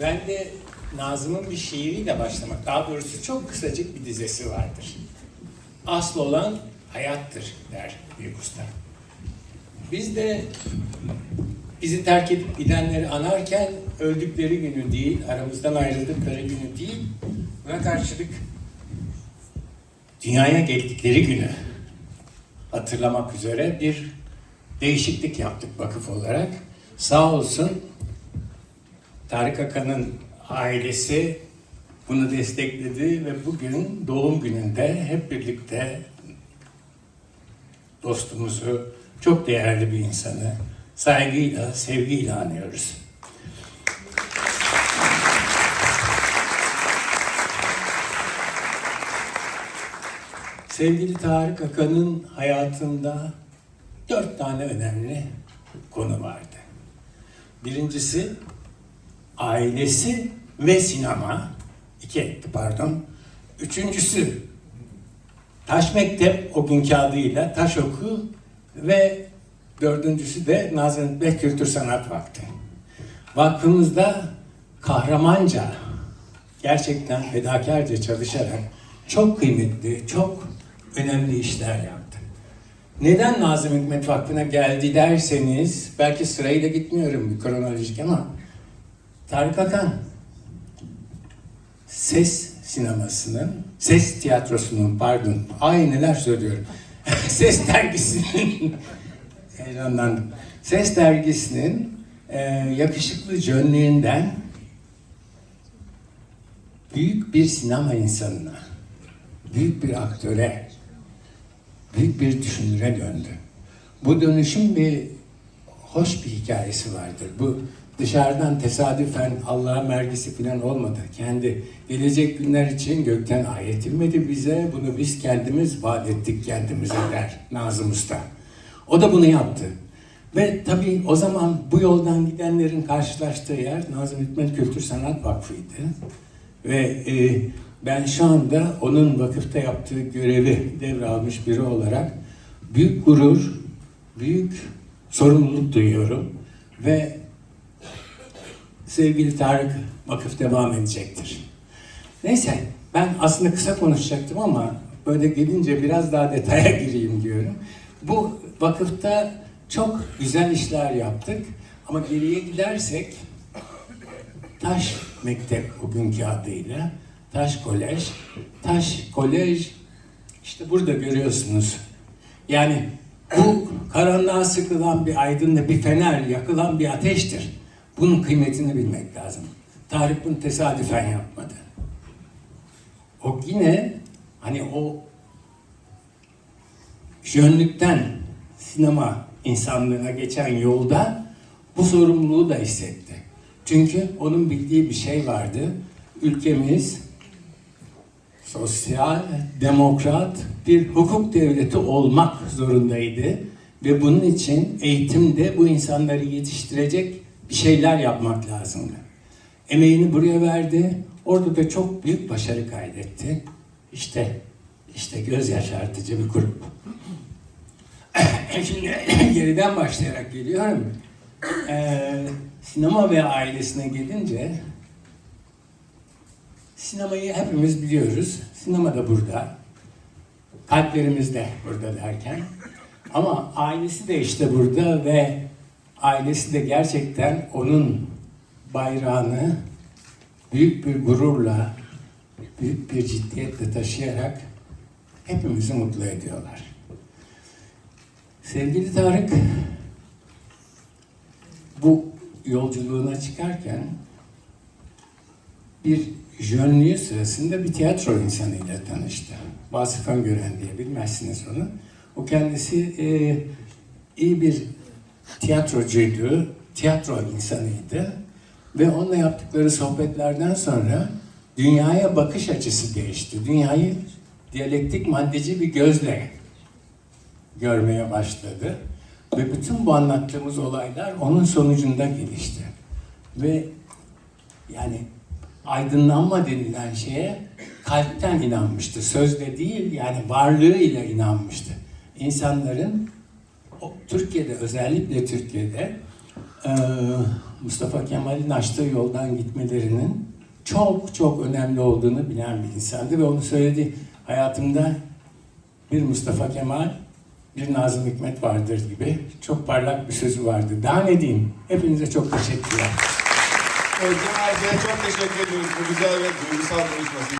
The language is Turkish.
Ben de Nazım'ın bir şiiriyle başlamak, daha doğrusu çok kısacık bir dizesi vardır. Asıl olan hayattır der büyük usta. Biz de bizi terk edip gidenleri anarken öldükleri günü değil, aramızdan ayrıldıkları günü değil, buna karşılık dünyaya geldikleri günü hatırlamak üzere bir değişiklik yaptık vakıf olarak. Sağ olsun Tarık Akan'ın ailesi bunu destekledi ve bugün doğum gününde hep birlikte dostumuzu, çok değerli bir insanı saygıyla, sevgiyle anıyoruz. Sevgili Tarık Akan'ın hayatında dört tane önemli konu vardı. Birincisi ailesi ve sinema. İki etti pardon. Üçüncüsü Taş Mektep o günkü adıyla Taş Oku ve dördüncüsü de Nazım Hikmet Kültür Sanat Vakfı. Vakfımızda kahramanca, gerçekten fedakarca çalışarak çok kıymetli, çok önemli işler yaptı. Neden Nazım Hikmet Vakfı'na geldi derseniz, belki sırayla gitmiyorum bir kronolojik ama Tarık Akan ses sinemasının, ses tiyatrosunun pardon, ay söylüyorum. ses dergisinin, heyecanlandım. Ses dergisinin e, yakışıklı cönlüğünden büyük bir sinema insanına, büyük bir aktöre, büyük bir düşünüre döndü. Bu dönüşüm bir hoş bir hikayesi vardır. Bu dışarıdan tesadüfen Allah'a mergisi falan olmadı. Kendi gelecek günler için gökten ayet inmedi bize. Bunu biz kendimiz vaat ettik kendimize der Nazım Usta. O da bunu yaptı. Ve tabii o zaman bu yoldan gidenlerin karşılaştığı yer Nazım Hikmet Kültür Sanat Vakfı'ydı. Ve e, ben şu anda onun vakıfta yaptığı görevi devralmış biri olarak büyük gurur, büyük sorumluluk duyuyorum. Ve sevgili Tarık vakıf devam edecektir. Neyse ben aslında kısa konuşacaktım ama böyle gelince biraz daha detaya gireyim diyorum. Bu vakıfta çok güzel işler yaptık ama geriye gidersek Taş Mektep o adıyla Taş Kolej. Taş Kolej işte burada görüyorsunuz. Yani bu karanlığa sıkılan bir aydınla bir fener, yakılan bir ateştir. Bunun kıymetini bilmek lazım. Tarık bunu tesadüfen yapmadı. O yine hani o jönlükten sinema insanlığına geçen yolda bu sorumluluğu da hissetti. Çünkü onun bildiği bir şey vardı. Ülkemiz sosyal, demokrat bir hukuk devleti olmak zorundaydı. Ve bunun için eğitimde bu insanları yetiştirecek bir şeyler yapmak lazımdı. Emeğini buraya verdi. Orada da çok büyük başarı kaydetti. İşte, işte göz yaşartıcı bir grup. Şimdi geriden başlayarak geliyorum. Ee, sinema ve ailesine gelince sinemayı hepimiz biliyoruz. Sinema da burada. Kalplerimiz de burada derken. Ama ailesi de işte burada ve ailesi de gerçekten onun bayrağını büyük bir gururla, büyük bir ciddiyetle taşıyarak hepimizi mutlu ediyorlar. Sevgili Tarık, bu yolculuğuna çıkarken bir jönlüğü sırasında bir tiyatro insanıyla tanıştı. Vasıf Öngören diye bilmezsiniz onu. O kendisi e, iyi bir tiyatrocuydu, tiyatro insanıydı. Ve onunla yaptıkları sohbetlerden sonra dünyaya bakış açısı değişti. Dünyayı diyalektik maddeci bir gözle görmeye başladı. Ve bütün bu anlattığımız olaylar onun sonucunda gelişti. Ve yani aydınlanma denilen şeye kalpten inanmıştı. Sözde değil yani varlığıyla inanmıştı. İnsanların Türkiye'de özellikle Türkiye'de e, Mustafa Kemal'in açtığı yoldan gitmelerinin çok çok önemli olduğunu bilen bir insandı ve onu söyledi. Hayatımda bir Mustafa Kemal, bir Nazım Hikmet vardır gibi çok parlak bir sözü vardı. Daha ne diyeyim? Hepinize çok teşekkürler. Evet, Cemal çok teşekkür ediyoruz bu güzel ve duygusal konuşması